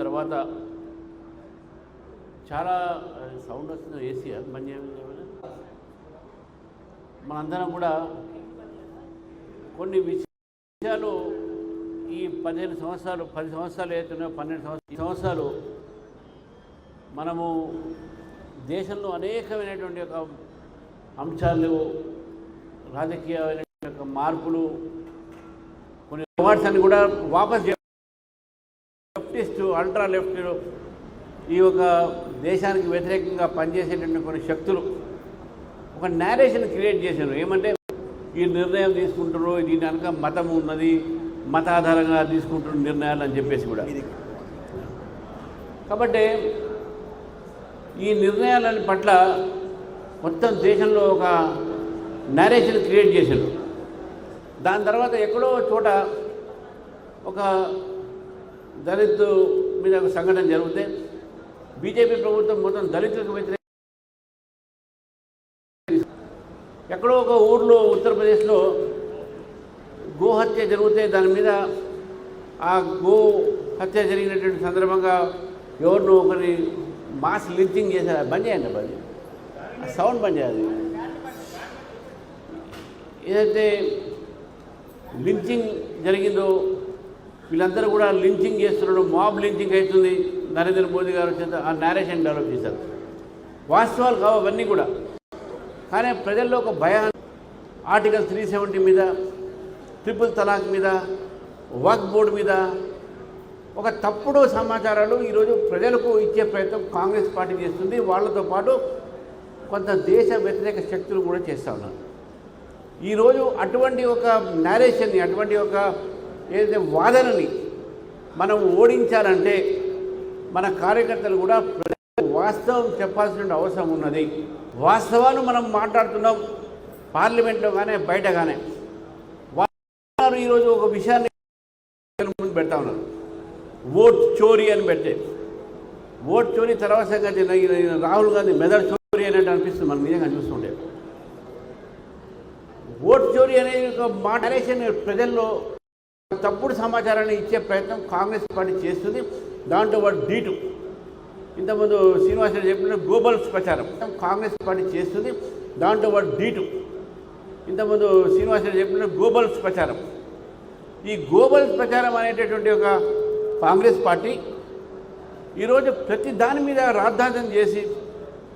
తర్వాత చాలా సౌండ్ వస్తుంది ఏసీ మంచి మనందరం కూడా కొన్ని విషయాలు ఈ పదిహేను సంవత్సరాలు పది సంవత్సరాలు అవుతున్నాయో పన్నెండు సంవత్సరాలు సంవత్సరాలు మనము దేశంలో అనేకమైనటువంటి ఒక అంశాలు రాజకీయమైన మార్పులు కొన్ని అవార్డ్స్ అన్ని కూడా వాపస్ చే- లెఫ్టిస్ట్ అల్ట్రా లెఫ్ట్ ఈ యొక్క దేశానికి వ్యతిరేకంగా పనిచేసేటువంటి కొన్ని శక్తులు ఒక నేరేషన్ క్రియేట్ చేశారు. ఏమంటే ఈ నిర్ణయం తీసుకుంటారు దీని వెనక మతం ఉన్నది మత ఆధారంగా తీసుకుంటున్న నిర్ణయాలు అని చెప్పేసి కూడా. కాబట్టి ఈ నిర్ణయాల పట్ల మొత్తం దేశంలో ఒక నేరేషన్ క్రియేట్ చేశారు. దాని తర్వాత ఎక్కడో చోట ఒక దళితు మీద ఒక సంఘటన జరిగితే బీజేపీ ప్రభుత్వం మొత్తం దళితులకు వ్యతిరేక ఎక్కడో ఒక ఊర్లో ఉత్తరప్రదేశ్లో గోహత్య జరిగితే దాని మీద ఆ గో హత్య జరిగినటువంటి సందర్భంగా ఎవరినో ఒకరిని మాస్ లించింగ్ చేశారు. బంద్ చేయండి బంద్ ఆ సౌండ్ బంద్ చేయాలి. ఏదైతే లించింగ్ జరిగిందో వీళ్ళందరూ కూడా లించింగ్ చేస్తున్నాడు మాబ్ లించింగ్ అవుతుంది. నరేంద్ర మోదీ గారు చేత ఆ నేరేషన్ డెవలప్ చేశారు. వాస్తవాలు కావు అవన్నీ కూడా. కానీ ప్రజల్లో ఒక భయం. ఆర్టికల్ త్రీ సెవెంటీ మీద ట్రిపుల్ తలాక్ మీద వర్క్ బోర్డు మీద ఒక తప్పుడు సమాచారాలు ఈరోజు ప్రజలకు ఇచ్చే ప్రయత్నం కాంగ్రెస్ పార్టీ చేస్తుంది. వాళ్ళతో పాటు కొంత దేశ వ్యతిరేక శక్తులు కూడా చేస్తూ ఉన్నారు. ఈరోజు అటువంటి ఒక నేరేషన్ని అటువంటి ఒక ఏదైతే వాదనని మనం ఓడించాలంటే మన కార్యకర్తలు కూడా వాస్తవం చెప్పాల్సిన అవసరం ఉన్నది. వాస్తవాలు మనం మాట్లాడుతున్నాం పార్లమెంట్లో కానీ బయట కానీ వారు ఈరోజు ఒక విషయాన్ని ముందు పెడతా ఉన్నారు. ఓట్ చోరీ అని పెట్టే ఓట్ చోరీ తర్వాత సంగతి రాహుల్ గాంధీ మెదడు చోరీ అనేది అనిపిస్తుంది మనం నిజంగా చూస్తుంటే. ఓట్ చోరీ అనేది ఒక మాట అనేసి ప్రజల్లో తప్పుడు సమాచారాన్ని ఇచ్చే ప్రయత్నం కాంగ్రెస్ పార్టీ చేస్తుంది. దాంట్లో వాడు డీటు ఇంతకుముందు శ్రీనివాసరావు చెప్పిన గ్లోబల్స్ ప్రచారం కాంగ్రెస్ పార్టీ చేస్తుంది. దాంట్లో వాడు డీటు ఇంతకుముందు శ్రీనివాసరావు చెప్పిన గ్లోబల్స్ ప్రచారం. ఈ గ్లోబల్స్ ప్రచారం అనేటటువంటి ఒక కాంగ్రెస్ పార్టీ ఈరోజు ప్రతి దాని మీద రాద్ధాంతం చేసి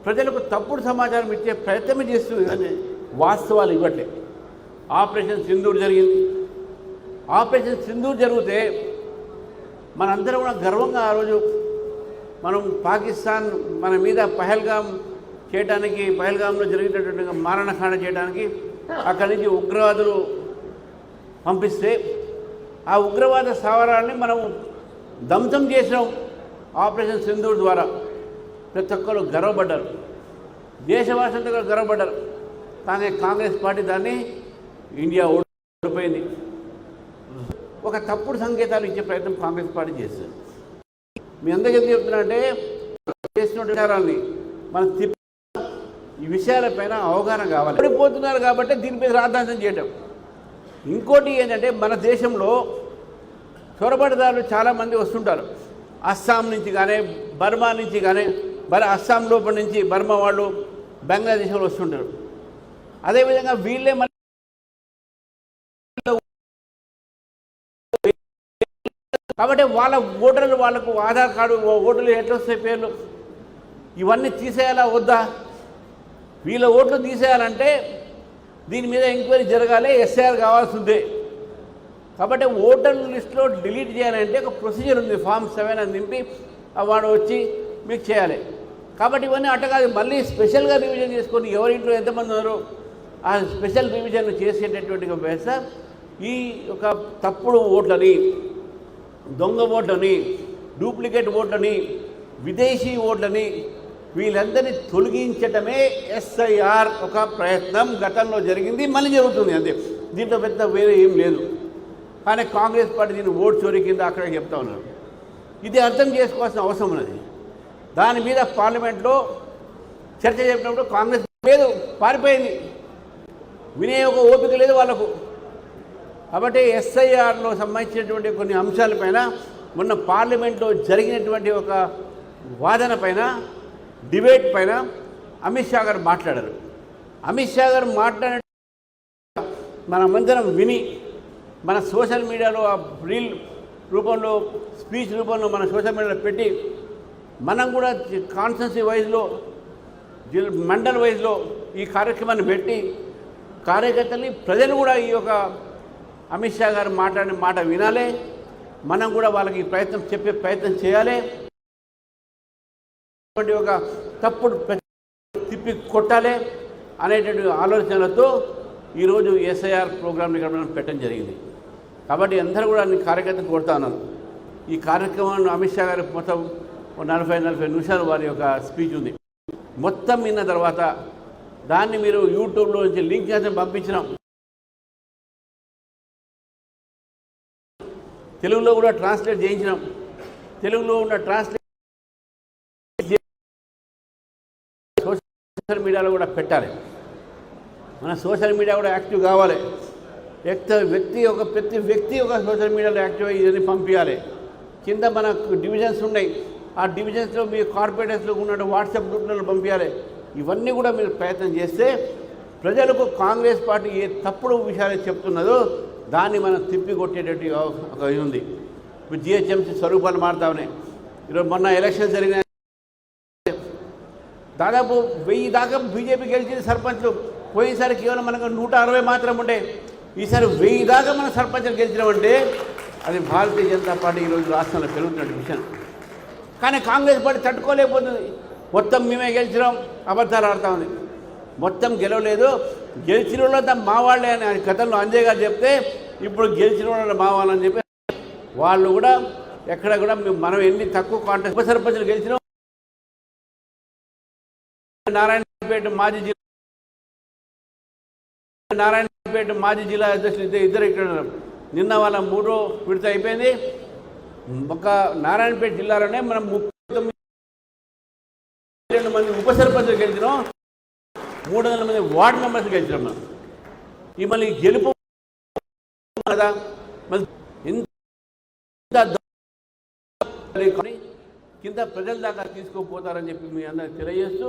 ప్రజలకు తప్పుడు సమాచారం ఇచ్చే ప్రయత్నం చేస్తుంది. కానీ వాస్తవాలు ఇవ్వట్లే. ఆపరేషన్ సింధూర్ జరిగింది. ఆపరేషన్ సింధూర్ జరిగితే మనందరం కూడా గర్వంగా ఆ రోజు మనం పాకిస్తాన్ మన మీద పహల్గాం చేయడానికి పహల్గాంలో జరిగినటువంటి మారణకాండ చేయడానికి అక్కడి నుంచి ఉగ్రవాదులు పంపిస్తే ఆ ఉగ్రవాద స్థావరాన్ని మనం ధ్వంసం చేసినాం ఆపరేషన్ సింధూర్ ద్వారా. ప్రతి ఒక్కరు గర్వపడ్డారు. దేశవాసంతో గర్వపడ్డారు. కానీ కాంగ్రెస్ పార్టీ దాన్ని ఇండియా ఓడిపోయింది. ఒక తప్పుడు సంకేతాలు ఇచ్చే ప్రయత్నం కాంగ్రెస్ పార్టీ చేస్తుంది మీ అందరికీ ఎందుకు చెప్తున్నానంటే చేసిన విచారాన్ని మనం తిప్ప ఈ విషయాలపైన అవగాహన కావాలి. ఓడిపోతున్నారు కాబట్టి దీనిపై రాద్ధాంతం చేయటం. ఇంకోటి ఏంటంటే మన దేశంలో చొరబడిదారులు చాలామంది వస్తుంటారు. అస్సాం నుంచి కానీ బర్మా నుంచి కానీ బర్ అస్సాం లోపల నుంచి బర్మా వాళ్ళు బంగ్లాదేశ్ వాళ్ళు వస్తుంటారు. అదేవిధంగా వీళ్ళే మన కాబట్టి వాళ్ళ ఓటర్లు వాళ్ళకు ఆధార్ కార్డు ఓటర్లు ఎట్లా వస్తాయి పేర్లు? ఇవన్నీ తీసేయాలా వద్దా? వీళ్ళ ఓట్లు తీసేయాలంటే దీని మీద ఎంక్వైరీ జరగాలి ఎస్ఐఆర్ కావాల్సిందే. కాబట్టి ఓటర్ లిస్ట్లో డిలీట్ చేయాలంటే ఒక ప్రొసీజర్ ఉంది ఫామ్ సెవెన్ అని నింపి వాడు వచ్చి మీకు చేయాలి. కాబట్టి ఇవన్నీ అట్ట కాదు మళ్ళీ స్పెషల్గా రివిజన్ చేసుకొని ఎవరింట్లో ఎంతమంది ఉన్నారో? ఆ స్పెషల్ రివిజన్ చేసేటటువంటి వ్యవస్థ ఈ ఒక తప్పుడు ఓట్లని దొంగ ఓట్లని డూప్లికేట్ ఓట్లని విదేశీ ఓట్లని వీళ్ళందరినీ తొలగించటమే ఎస్ఐఆర్ ఒక ప్రయత్నం. గతంలో జరిగింది మళ్ళీ జరుగుతుంది అంతే. దీంట్లో పెద్ద వేరే ఏం లేదు. కానీ కాంగ్రెస్ పార్టీ దీన్ని ఓట్ చోరీ కింద అక్కడ చెప్తా ఉన్నారు. ఇది అర్థం చేసుకోవాల్సిన అవసరం ఉన్నది. దాని మీద పార్లమెంట్లో చర్చ చెప్పినప్పుడు కాంగ్రెస్ లేదు పారిపోయింది. వినే ఒక ఓపిక లేదు వాళ్ళకు. కాబట్టి ఎస్ఐఆర్లో సంబంధించినటువంటి కొన్ని అంశాలపైన మొన్న పార్లమెంట్లో జరిగినటువంటి ఒక వాదన పైన డిబేట్ పైన అమిత్ షా గారు మాట్లాడారు. అమిత్ షా గారు మాట్లాడే మనమందరం విని మన సోషల్ మీడియాలో ఆ రీల్ రూపంలో స్పీచ్ రూపంలో మన సోషల్ మీడియాలో పెట్టి మనం కూడా కాన్స్టెన్సీ వైజ్లో జిల్ మండల్ వైజ్లో ఈ కార్యక్రమాన్ని పెట్టి కార్యకర్తల్ని ప్రజలు కూడా ఈ యొక్క అమిత్ షా గారు మాట్లాడిన మాట వినాలి. మనం కూడా వాళ్ళకి ఈ ప్రయత్నం చెప్పే ప్రయత్నం చేయాలి. ఒక తప్పుడు తిప్పి కొట్టాలి అనేటువంటి ఆలోచనలతో ఈరోజు ఎస్ఐఆర్ ప్రోగ్రామ్ని ఇక్కడ మనం పెట్టడం జరిగింది. కాబట్టి అందరూ కూడా అన్ని కార్యకర్తలు కోరుతాను ఈ కార్యక్రమాన్ని అమిత్ షా గారి మొత్తం నలభై నలభై నిమిషాలు వారి యొక్క స్పీచ్ ఉంది. మొత్తం విన్న తర్వాత దాన్ని మీరు యూట్యూబ్లో నుంచి లింక్ అయితే పంపించినాం. తెలుగులో కూడా ట్రాన్స్లేట్ చేయించినాం. తెలుగులో ఉన్న ట్రాన్స్లేట్ సోషల్ మీడియాలో కూడా పెట్టాలి. మన సోషల్ మీడియా కూడా యాక్టివ్ కావాలి. వ్యక్తి వ్యక్తి ఒక ప్రతి వ్యక్తి ఒక సోషల్ మీడియాలో యాక్టివ్ అయ్యి పంపించాలి. కింద మన డివిజన్స్ ఉన్నాయి. ఆ డివిజన్స్లో మీ కార్పొరేటర్స్లో ఉన్న వాట్సాప్ గ్రూప్లలో పంపించాలి. ఇవన్నీ కూడా మీరు ప్రయత్నం చేస్తే ప్రజలకు కాంగ్రెస్ పార్టీ ఏ తప్పుడు విషయాలు చెప్తున్నదో దాన్ని మనం తిప్పి కొట్టేటట్టు ఒక ఇది ఉంది. ఇప్పుడు జిహెచ్ఎంసీ స్వరూపాలు మారుతా ఉన్నాయి. ఈరోజు మొన్న ఎలక్షన్ జరిగిన దాదాపు వెయ్యి దాకా బీజేపీ గెలిచింది సర్పంచ్లు పోయినసారి కేవలం మనకు నూట అరవై మాత్రం ఉండే. ఈసారి వెయ్యి దాకా మన సర్పంచ్లు గెలిచినామంటే అది భారతీయ జనతా పార్టీ ఈరోజు రాష్ట్రంలో పెరుగుతున్న విషయం. కానీ కాంగ్రెస్ పార్టీ తట్టుకోలేకపోతుంది. మొత్తం మేమే గెలిచినాం. అబద్ధాలు ఆడుతా ఉంది. మొత్తం గెలవలేదు. గెలిచిన వాళ్ళంతా మా వాళ్ళే అని ఆయన గతంలో అంజయ్ గారు చెప్తే ఇప్పుడు గెలిచిన వాళ్ళు మా వాళ్ళని చెప్పి వాళ్ళు కూడా ఎక్కడ కూడా మనం ఎన్ని తక్కువ కాంటాక్ట్ ఉప సర్పంచులు గెలిచినాం నారాయణపేట మాజీ జిల్లా నారాయణపేట మాజీ జిల్లా అధ్యక్షులు ఇద్దరు ఇద్దరు ఇక్కడ నిన్న వాళ్ళ మూడో విడత అయిపోయింది. ఒక నారాయణపేట జిల్లాలోనే మనం ముప్పై తొమ్మిది రెండు మంది ఉప మూడు వందల మంది వార్డు మెంబర్స్ గెలిచినాం మనం ఈ మళ్ళీ గెలుపు కదా మళ్ళీ ఇంత కింద ప్రజల దాకా తీసుకుపోతారని చెప్పి మీ అందరికి తెలియజేస్తూ